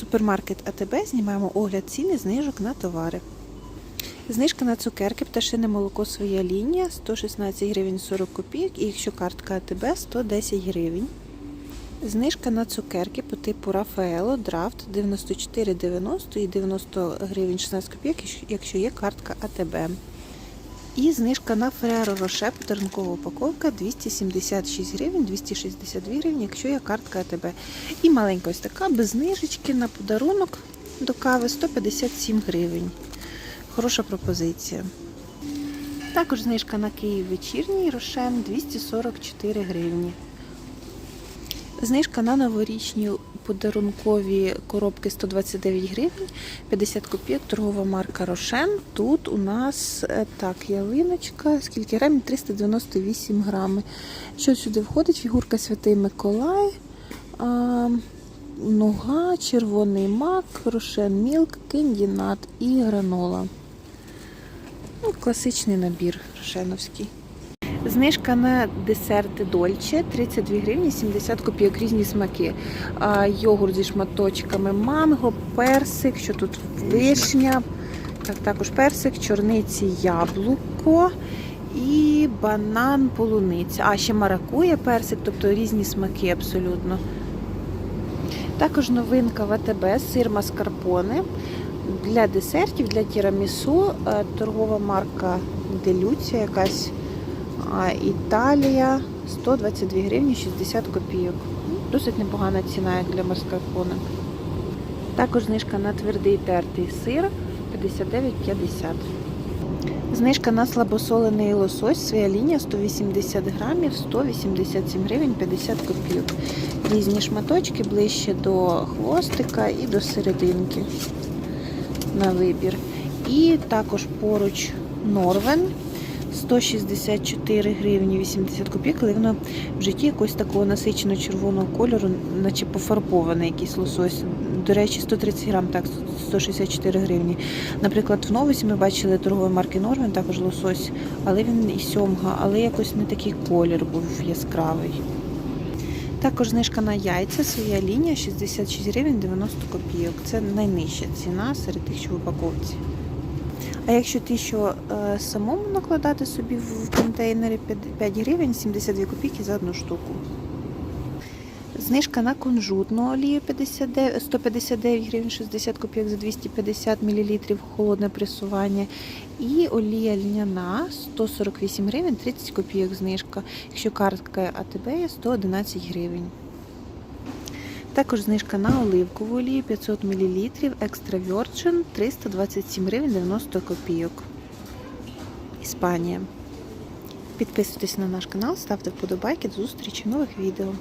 Супермаркет АТБ знімаємо огляд ціни знижок на товари. Знижка на цукерки, пташине молоко своя лінія 116 гривень 40 копійок і якщо картка АТБ 110 гривень. Знижка на цукерки по типу Рафаело Драфт 94,90 і 90 гривень 16 копійок, якщо є картка АТБ. І знижка на Ferrero Rocher подарункова упаковка 276 гривень, 262 гривні, якщо є картка АТБ. І маленька ось така без знижечки на подарунок до кави 157 гривень. Хороша пропозиція. Також знижка на Київ вечірній Рошен 244 гривні. Знижка на новорічні подарункові коробки 129 гривень, 50 копійок, торгова марка Рошен. Тут у нас е, так, ялиночка, скільки грамів? 398 грами. Що сюди входить? Фігурка Святий Миколай, а, нога, червоний мак, Рошен Мілк, кендінат і гранола. Ну, класичний набір рошеновський. Знижка на десерти Дольче 32 гривні 70 копійок різні смаки. Йогурт зі шматочками манго, персик, що тут вишня, так, також персик, чорниці, яблуко і банан, полуниця. А ще маракує персик, тобто різні смаки абсолютно. Також новинка в АТБ, сир маскарпоне. Для десертів, для тірамісу, е, торгова марка Делюція якась. А Італія 122 гривні 60 копійок. Досить непогана ціна як для маскарпоне. Також знижка на твердий тертий сир 59,50. Знижка на слабосолений лосось, своя лінія 180 грамів, 187 гривень 50 копійок. Різні шматочки ближче до хвостика і до серединки на вибір. І також поруч Норвен 164 гривні 80 копійок, але воно в житті якогось такого насичено червоного кольору, наче пофарбований якийсь лосось. До речі, 130 грам, так, 164 гривні. Наприклад, в новосі ми бачили торгової марки Норвен, також лосось, але він і сьомга, але якось не такий колір був яскравий. Також знижка на яйця, своя лінія 66 гривень 90 копійок. Це найнижча ціна серед тих, що в упаковці. А якщо ти що е, самому накладати собі в контейнері 5 гривень 72 копійки за одну штуку. Знижка на кунжутну олію 59, 159 гривень 60 копійок за 250 мл холодне пресування. І олія льняна 148 гривень 30 копійок знижка. Якщо картка АТБ є 111 гривень. Також знижка на оливкову олію 500 мл екстра Virgin 327 гривень 90 копійок. Іспанія. Підписуйтесь на наш канал, ставте вподобайки. До зустрічі нових відео.